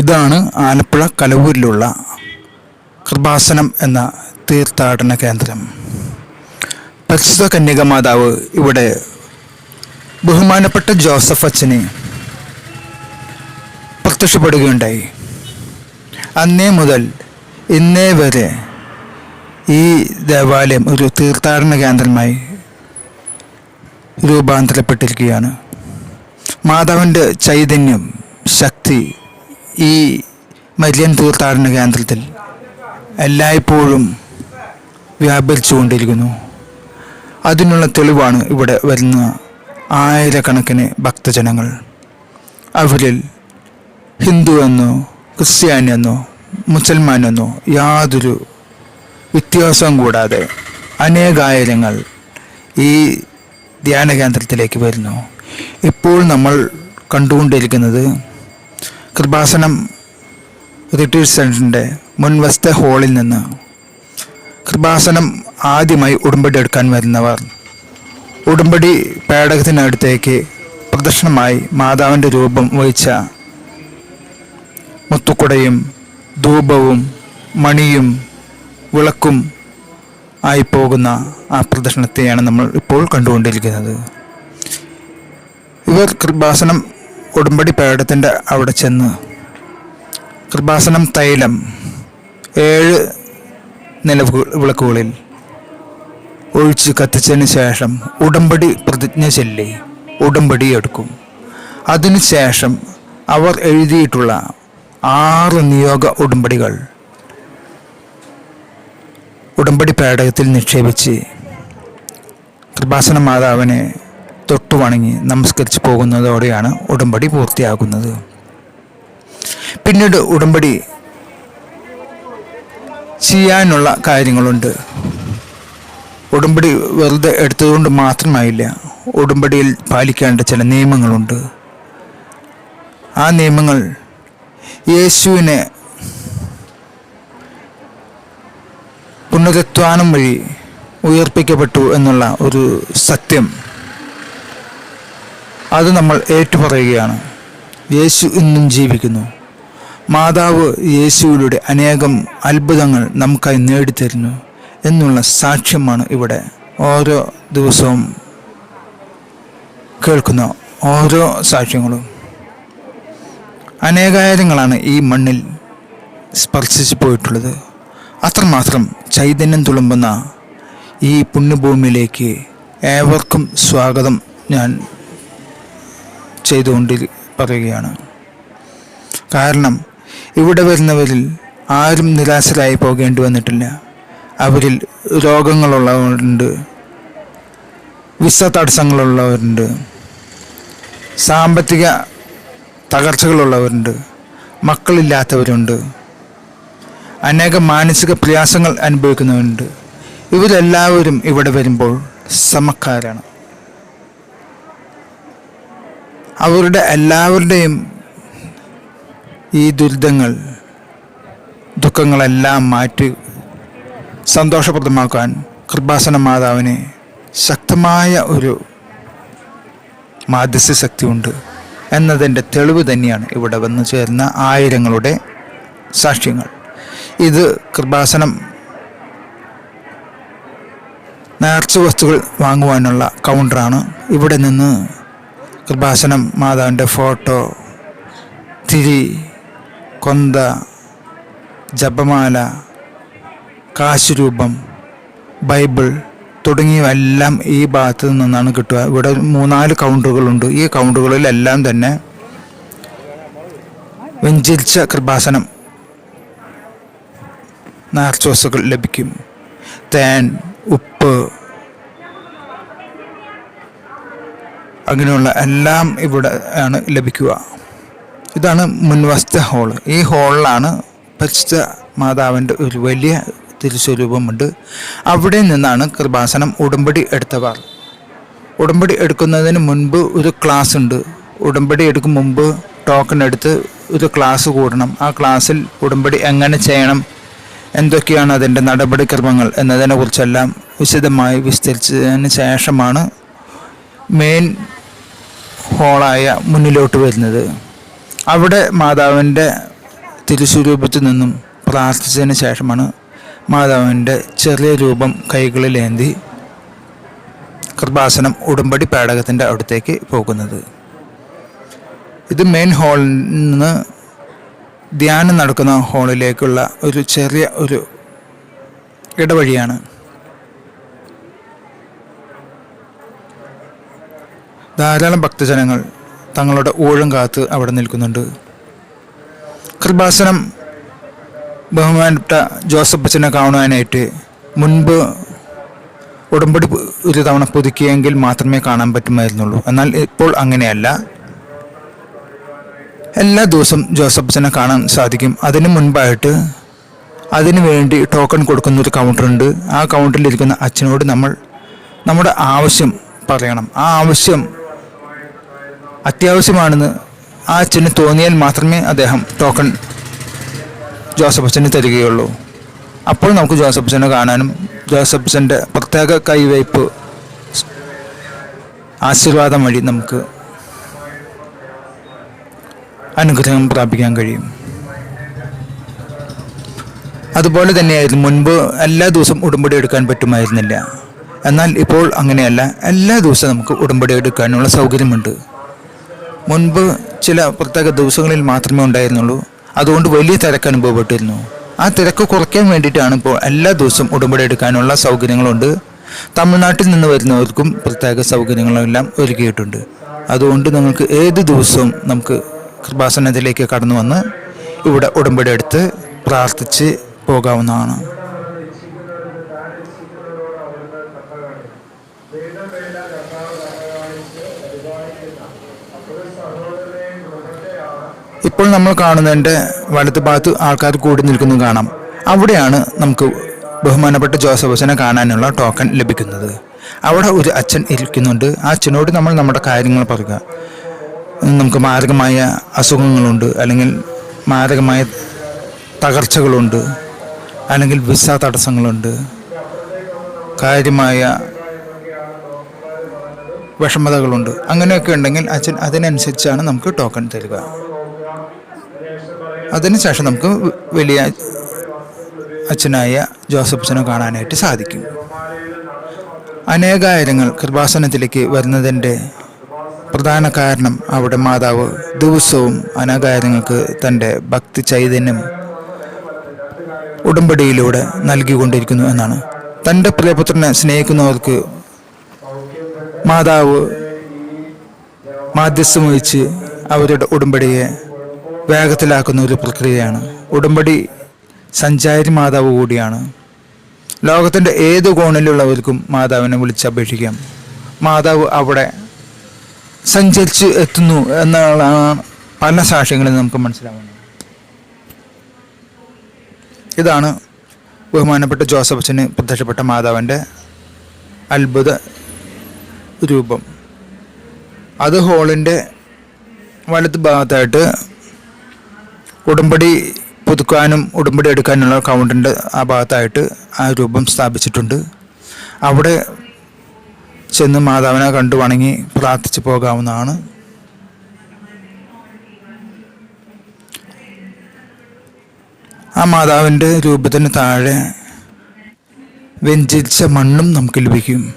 ഇതാണ് ആലപ്പുഴ കലവൂരിലുള്ള കൃപാസനം എന്ന തീർത്ഥാടന കേന്ദ്രം. പരിശുദ്ധ കന്യക മാതാവ് ഇവിടെ ബഹുമാനപ്പെട്ട ജോസഫ് അച്ഛനെ പ്രത്യക്ഷപ്പെടുകയുണ്ടായി. അന്നേ മുതൽ ഇന്നേ വരെ ഈ ദേവാലയം ഒരു തീർത്ഥാടന കേന്ദ്രമായി രൂപാന്തരപ്പെട്ടിരിക്കുകയാണ്. മാതാവിന്റെ ചൈതന്യം ശക്തി ഈ മരിയൻ തീർത്ഥാടന കേന്ദ്രത്തിൽ എല്ലായ്പ്പോഴും വ്യാപരിച്ചുകൊണ്ടിരിക്കുന്നു. അതിനുള്ള തെളിവാണ് ഇവിടെ വരുന്ന ആയിരക്കണക്കിന് ഭക്തജനങ്ങൾ. അവരിൽ ഹിന്ദു എന്നോ ക്രിസ്ത്യാനി എന്നോ മുസൽമാൻ എന്നോ യാതൊരു വ്യത്യാസവും കൂടാതെ അനേകായിരങ്ങൾ ഈ ധ്യാന കേന്ദ്രത്തിലേക്ക് വരുന്നു. ഇപ്പോൾ നമ്മൾ കണ്ടുകൊണ്ടിരിക്കുന്നത് കൃപാസനം റിട്രീറ്റ് സെന്ററിന്റെ മുൻവശത്തെ ഹാളിൽ നിന്ന് കൃപാസനം ആദ്യമായി ഉടുമ്പടി എടുക്കാൻ വരുന്നവർ ഉടമ്പടി പേടകത്തിനടുത്തേക്ക് പ്രദക്ഷിണമായി മാതാവിന്റെ രൂപം വഹിച്ച മുത്തുക്കുടയും ധൂപവും മണിയും വിളക്കും ആയി പോകുന്ന ആ പ്രദർശനത്തെയാണ് നമ്മൾ ഇപ്പോൾ കണ്ടുകൊണ്ടിരിക്കുന്നത്. ഇവർ കൃപാസനം ഉടമ്പടി പേടത്തിന്റെ അവിടെ ചെന്ന് കൃപാസനം തൈലം ഏഴ് നില വിളക്കുകളിൽ ഒഴിച്ച് കത്തിച്ചതിന് ശേഷം ഉടമ്പടി പ്രതിജ്ഞ ചൊല്ലി ഉടമ്പടി എടുക്കും. അതിനുശേഷം അവർ എഴുതിയിട്ടുള്ള ആറ് നിയോഗ ഉടമ്പടികൾ ഉടമ്പടി പേടകത്തിൽ നിക്ഷേപിച്ച് കൃപാസന മാതാവിനെ തൊട്ടു വണങ്ങി നമസ്കരിച്ച് പോകുന്നതോടെയാണ് ഉടമ്പടി പൂർത്തിയാകുന്നത്. പിന്നീട് ഉടമ്പടി ചെയ്യാനുള്ള കാര്യങ്ങളുണ്ട്. ഉടമ്പടി വെറുതെ എടുത്തതുകൊണ്ട് മാത്രമായില്ല ഉടമ്പടിയിൽ പാലിക്കേണ്ട ചില നിയമങ്ങളുണ്ട്. ആ നിയമങ്ങൾ യേശുവിനെ പുനരുത്ഥാനം വഴി ഉയർപ്പിക്കപ്പെട്ടു എന്നുള്ള ഒരു സത്യം അത് നമ്മൾ ഏറ്റുപറയുകയാണ്. യേശു ഇന്നും ജീവിക്കുന്നു. മാതാവ് യേശുവിലൂടെ അനേകം അത്ഭുതങ്ങൾ നമുക്കായി നേടിത്തരുന്നു എന്നുള്ള സാക്ഷ്യമാണ് ഇവിടെ. ഓരോ ദിവസവും കേൾക്കുന്ന ഓരോ സാക്ഷ്യങ്ങളും. അനേകായിരങ്ങളാണ് ഈ മണ്ണിൽ സ്പർശിച്ചു പോയിട്ടുള്ളത്. അത്രമാത്രം ചൈതന്യം തുളുമ്പുന്ന ഈ പുണ്യഭൂമിയിലേക്ക് ഏവർക്കും സ്വാഗതം ഞാൻ ചെയ്തുകൊണ്ട് പറയുകയാണ്. കാരണം ഇവിടെ വരുന്നവരിൽ ആരും നിരാശരായി പോകേണ്ടി വന്നിട്ടില്ല. അവരിൽ രോഗങ്ങളുള്ളവരുണ്ട്. വിസ തടസ്സങ്ങളുള്ളവരുണ്ട് സാമ്പത്തിക തകർച്ചകളുള്ളവരുണ്ട്. മക്കളില്ലാത്തവരുണ്ട്. അനേകം മാനസിക പ്രയാസങ്ങൾ അനുഭവിക്കുന്നവരുണ്ട്. ഇവരെല്ലാവരും ഇവിടെ വരുമ്പോൾ സമക്കാരാണ്. അവരുടെ എല്ലാവരുടെയും ഈ ദുരിതങ്ങൾ ദുഃഖങ്ങളെല്ലാം മാറ്റി സന്തോഷപ്രദമാക്കാൻ കൃപാസന മാതാവിന് ശക്തമായ ഒരു മാധ്യസ്ഥ ശക്തിയുണ്ട് എന്നതിന്റെ തെളിവ് തന്നെയാണ് ഇവിടെ വന്നു ചേർന്ന ആയിരങ്ങളുടെ സാക്ഷ്യങ്ങൾ. ഇത് കൃപാസനം നേർച്ച വസ്തുക്കൾ വാങ്ങുവാനുള്ള കൗണ്ടറാണ് ഇവിടെ നിന്ന് കൃപാസനം മാതാവിന്റെ ഫോട്ടോ തിരി കൊന്ത ജപമാല കാശുരൂപം ബൈബിൾ തുടങ്ങിയവെല്ലാം ഈ ഭാഗത്ത് നിന്നാണ് കിട്ടുക. ഇവിടെ മൂന്നാൽ കൗണ്ടറുകളുണ്ട്. ഈ കൗണ്ടറുകളിലെല്ലാം തന്നെ വെഞ്ചരിച്ച കൃപാസനം നേർച്ചോസുകൾ ലഭിക്കും. തേൻ ഉപ്പ് അങ്ങനെയുള്ള എല്ലാം ഇവിടെ ആണ് ലഭിക്കുക. ഇതാണ് മുൻവസ്ത ഹോൾ ഈ ഹോളിലാണ് പരിശുദ്ധ മാതാവിന്റെ ഒരു വലിയ തിരുസ്വരൂപമുണ്ട്. അവിടെ നിന്നാണ് കൃപാസനം ഉടമ്പടി എടുത്തവർ. ഉടമ്പടി എടുക്കുന്നതിന് മുൻപ് ഒരു ക്ലാസ് ഉണ്ട്. ഉടമ്പടി എടുക്കും മുമ്പ് ടോക്കൺ എടുത്ത് ഒരു ക്ലാസ് കൂടണം. ആ ക്ലാസ്സിൽ ഉടമ്പടി എങ്ങനെ ചെയ്യണം? എന്തൊക്കെയാണ് അതിന്റെ നടപടിക്രമങ്ങൾ എന്നതിനെക്കുറിച്ചെല്ലാം വിശദമായി വിസ്തരിച്ചതിന് ശേഷമാണ് മെയിൻ ഹോളായ മുന്നിലോട്ട് വരുന്നത്. അവിടെ മാതാവിന്റെ തിരുസ്വരൂപത്തിൽ നിന്നും പ്രാർത്ഥിച്ചതിന് ശേഷമാണ് മാതാവിന്റെ ചെറിയ രൂപം കൈകളിലേന്തി കൃപാസനം ഉടമ്പടി പേടകത്തിന്റെ അടുത്തേക്ക് പോകുന്നത്. ഇത് മെയിൻ ഹാളിൽ നിന്ന് ധ്യാനം നടക്കുന്ന ഹാളിലേക്കുള്ള ഒരു ചെറിയ ഒരു ഇടവഴിയാണ്. ധാരാളം ഭക്തജനങ്ങൾ തങ്ങളുടെ ഊഴം കാത്ത് അവിടെ നിൽക്കുന്നുണ്ട്. കൃപാസനം ബഹുമാനപ്പെട്ട ജോസഫ് അച്ഛനെ കാണുവാനായിട്ട് മുൻപ് ഉടമ്പടി ഒരു തവണ പുതുക്കിയെങ്കിൽ മാത്രമേ കാണാൻ പറ്റുമായിരുന്നുള്ളൂ. എന്നാൽ ഇപ്പോൾ അങ്ങനെയല്ല. എല്ലാ ദിവസവും ജോസഫ് അച്ഛനെ കാണാൻ സാധിക്കും. അതിനു മുൻപായിട്ട് അതിനു വേണ്ടി ടോക്കൺ കൊടുക്കുന്ന ഒരു കൗണ്ടറുണ്ട് ആ കൗണ്ടറിൽ ഇരിക്കുന്ന അച്ഛനോട് നമ്മൾ നമ്മുടെ ആവശ്യം പറയണം. ആ ആവശ്യം അത്യാവശ്യമാണെന്ന് ആ അച്ഛന് തോന്നിയാൽ മാത്രമേ അദ്ദേഹം ടോക്കൺ ജോസഫ് അച്ഛന് തരികയുള്ളൂ. അപ്പോൾ നമുക്ക് ജോസഫ് അച്ഛനെ കാണാനും ജോസഫ് അച്ഛന്റെ പ്രത്യേക കൈവയ്പ് ആശീർവാദം വഴി നമുക്ക് അനുഗ്രഹം പ്രാപിക്കാൻ കഴിയും. അതുപോലെ തന്നെയായിരുന്നു മുൻപ് എല്ലാ ദിവസവും ഉടമ്പടി എടുക്കാൻ പറ്റുമായിരുന്നില്ല. എന്നാൽ ഇപ്പോൾ അങ്ങനെയല്ല. എല്ലാ ദിവസവും നമുക്ക് ഉടമ്പടി എടുക്കാനുള്ള സൗകര്യമുണ്ട്. മുൻപ് ചില പ്രത്യേക ദിവസങ്ങളിൽ മാത്രമേ ഉണ്ടായിരുന്നുള്ളൂ. അതുകൊണ്ട് വലിയ തിരക്ക് അനുഭവപ്പെട്ടിരുന്നു. ആ തിരക്ക് കുറയ്ക്കാൻ വേണ്ടിയിട്ടാണ് ഇപ്പോൾ എല്ലാ ദിവസവും ഉടമ്പടി എടുക്കാനുള്ള സൗകര്യങ്ങളുണ്ട്. തമിഴ്നാട്ടിൽ നിന്ന് വരുന്നവർക്കും പ്രത്യേക സൗകര്യങ്ങളെല്ലാം ഒരുക്കിയിട്ടുണ്ട്. അതുകൊണ്ട് നിങ്ങൾക്ക് ഏത് ദിവസവും നമുക്ക് കൃപാസനത്തിലേക്ക് കടന്നു വന്ന് ഇവിടെ ഉടമ്പടി എടുത്ത് പ്രാർത്ഥിച്ച് പോകാവുന്നതാണ്. ഇപ്പോൾ നമ്മൾ കാണുന്നതിന്റെ വലത്ത് ഭാഗത്ത് ആൾക്കാർ കൂടി നിൽക്കുന്നത് കാണാം. അവിടെയാണ് നമുക്ക് ബഹുമാനപ്പെട്ട ജോസഫ് അച്ഛനെ കാണാനുള്ള ടോക്കൺ ലഭിക്കുന്നത്. അവിടെ ഒരു അച്ഛൻ ഇരിക്കുന്നുണ്ട്. ആ അച്ഛനോട് നമ്മൾ നമ്മുടെ കാര്യങ്ങൾ പറയുക. നമുക്ക് മാരകമായ അസുഖങ്ങളുണ്ട് അല്ലെങ്കിൽ മാരകമായ തകർച്ചകളുണ്ട് അല്ലെങ്കിൽ വിസ തടസ്സങ്ങളുണ്ട് കാര്യമായ വിഷമതകളുണ്ട്. അങ്ങനെയൊക്കെ ഉണ്ടെങ്കിൽ അച്ഛൻ അതിനനുസരിച്ചാണ് നമുക്ക് ടോക്കൺ തരിക. അതിനുശേഷം നമുക്ക് വലിയ അച്ഛനായ ജോസഫ് അച്ഛനെ കാണാനായിട്ട് സാധിക്കും. അനേകായിരങ്ങൾ കൃപാസനത്തിലേക്ക് വരുന്നതിന്റെ പ്രധാന കാരണം അവിടെ മാതാവ് ദിവസവും അനേകായിരങ്ങൾക്ക് തന്റെ ഭക്തി ചൈതന്യം ഉടമ്പടിയിലൂടെ നൽകിക്കൊണ്ടിരിക്കുന്നു എന്നാണ്. തന്റെ പ്രിയപുത്രനെ സ്നേഹിക്കുന്നവർക്ക് മാതാവ് മാധ്യസ്ഥം വഹിച്ച് അവരുടെ ഉടമ്പടിയെ വേഗത്തിലാക്കുന്ന ഒരു പ്രക്രിയയാണ്. ഉടമ്പടി സഞ്ചാരി മാതാവ് കൂടിയാണ്. ലോകത്തിന്റെ ഏത് കോണിലുള്ളവർക്കും മാതാവിനെ വിളിച്ചപേക്ഷിക്കാം മാതാവ് അവിടെ സഞ്ചരിച്ച് എത്തുന്നു എന്നുള്ളതാണ് പല സാക്ഷ്യങ്ങളിൽ നമുക്ക് മനസ്സിലാവുന്നത്. ഇതാണ് ബഹുമാനപ്പെട്ട ജോസഫ് അച്ഛന് പ്രത്യക്ഷപ്പെട്ട മാതാവിന്റെ അത്ഭുത രൂപം. അത് ഹോളിന്റെ വലത് ഭാഗത്തായിട്ട് ഉടമ്പടി പുതുക്കാനും ഉടമ്പടി എടുക്കാനുള്ള കൗണ്ടറിന്റെ ആ ഭാഗത്തായിട്ട് ആ രൂപം സ്ഥാപിച്ചിട്ടുണ്ട്. അവിടെ ചെന്ന് മാതാവിനെ കണ്ടു വണങ്ങി പ്രാർത്ഥിച്ചു പോകാവുന്നതാണ്. ആ മാതാവിന്റെ രൂപത്തിന് താഴെ വെഞ്ചിച്ച മണ്ണും നമുക്ക് ലഭിക്കും.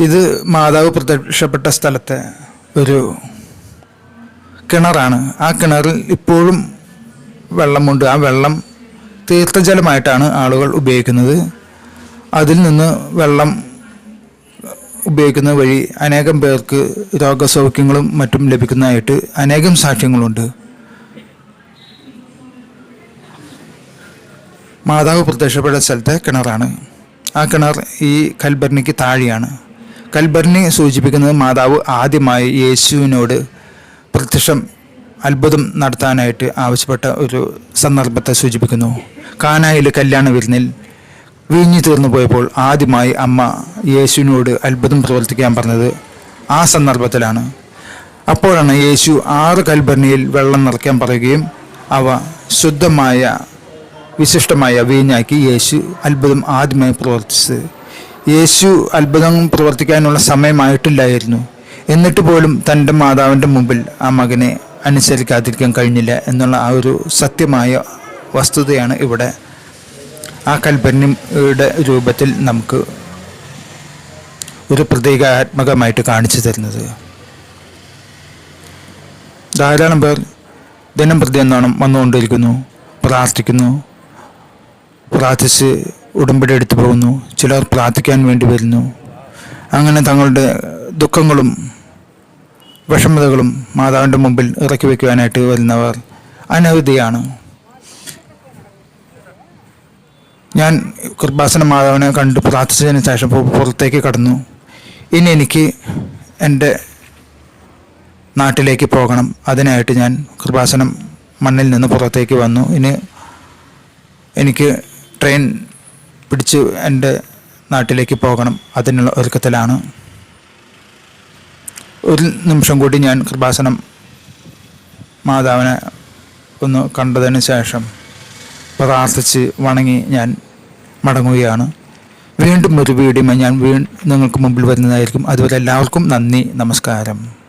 ഇത് മാതാവ് പ്രത്യക്ഷപ്പെട്ട സ്ഥലത്തെ ഒരു കിണറാണ്. ആ കിണറിൽ ഇപ്പോഴും വെള്ളമുണ്ട്. ആ വെള്ളം തീർത്ഥജലമായിട്ടാണ് ആളുകൾ ഉപയോഗിക്കുന്നത്. അതിൽ നിന്ന് വെള്ളം ഉപയോഗിക്കുന്ന വഴി അനേകം പേർക്ക് രോഗസൗഖ്യങ്ങളും മറ്റും ലഭിക്കുന്നതായിട്ട് അനേകം സാക്ഷ്യങ്ങളുണ്ട്. മാതാവ് പ്രത്യക്ഷപ്പെട്ട സ്ഥലത്തെ കിണറാണ്. ആ കിണർ ഈ കൽബർണിക്ക് താഴെയാണ്. കൽബർണി സൂചിപ്പിക്കുന്നത് മാതാവ് ആദ്യമായി യേശുവിനോട് പ്രത്യക്ഷം അത്ഭുതം നടത്താനായിട്ട് ആവശ്യപ്പെട്ട ഒരു സന്ദർഭത്തെ സൂചിപ്പിക്കുന്നു. കാനായിലെ കല്യാണ വിരുന്നിൽ വീഞ്ഞു തീർന്നു പോയപ്പോൾ ആദ്യമായി അമ്മ യേശുവിനോട് അത്ഭുതം പ്രവർത്തിക്കാൻ പറഞ്ഞത് ആ സന്ദർഭത്തിലാണ്. അപ്പോഴാണ് യേശു ആറ് കൽബർണിയിൽ വെള്ളം നിറയ്ക്കാൻ പറയുകയും അവ ശുദ്ധമായ വിശിഷ്ടമായ വീഞ്ഞാക്കി യേശു അത്ഭുതം ആദ്യമായി പ്രവർത്തിച്ചത്. യേശു അത്ഭുതം പ്രവർത്തിക്കാനുള്ള സമയമായിട്ടില്ലായിരുന്നു. എന്നിട്ട് പോലും തന്റെ മാതാവിന്റെ മുമ്പിൽ ആ മകനെ അനുസരിക്കാതിരിക്കാൻ കഴിഞ്ഞില്ല എന്നുള്ള ആ ഒരു സത്യമായ വസ്തുതയാണ് ഇവിടെ ആ കൽപ്പനയുടെ രൂപത്തിൽ നമുക്ക് ഒരു പ്രതീകാത്മകമായിട്ട് കാണിച്ചു തരുന്നത്. ധാരാളം പേർ ദിനം പ്രതി എന്നോണം വന്നുകൊണ്ടിരിക്കുന്നു പ്രാർത്ഥിക്കുന്നു പ്രാർത്ഥിച്ച് ഉടമ്പടി എടുത്തു പോകുന്നു ചിലർ പ്രാർത്ഥിക്കാൻ വേണ്ടി വരുന്നു. അങ്ങനെ തങ്ങളുടെ ദുഃഖങ്ങളും വിഷമതകളും മാതാവിന്റെ മുമ്പിൽ ഇറക്കി വയ്ക്കുവാനായിട്ട് വരുന്നവർ അനവധിയാണ് ഞാൻ കൃപാസന മാതാവിനെ കണ്ട് പ്രാർത്ഥിച്ചതിന് ശേഷം പുറത്തേക്ക് കടന്നു. ഇനി എനിക്ക് എന്റെ നാട്ടിലേക്ക് പോകണം. അതിനായിട്ട് ഞാൻ കൃപാസനം മണ്ണിൽ നിന്ന് പുറത്തേക്ക് വന്നു. ഇനി എനിക്ക് ട്രെയിൻ പിടിച്ച് എന്റെ നാട്ടിലേക്ക് പോകണം. അതിനുള്ള ഒരുക്കത്തിലാണ്. ഒരു നിമിഷം കൂടി ഞാൻ കൃപാസനം മാതാവിനെ ഒന്ന് കണ്ടതിന് ശേഷം പ്രാർത്ഥിച്ച് വണങ്ങി ഞാൻ മടങ്ങുകയാണ്. വീണ്ടും ഒരു വീഡിയോ ഞാൻ വീ നിങ്ങൾക്ക് മുമ്പിൽ വരുന്നതായിരിക്കും. അതുപോലെ എല്ലാവർക്കും നന്ദി നമസ്കാരം.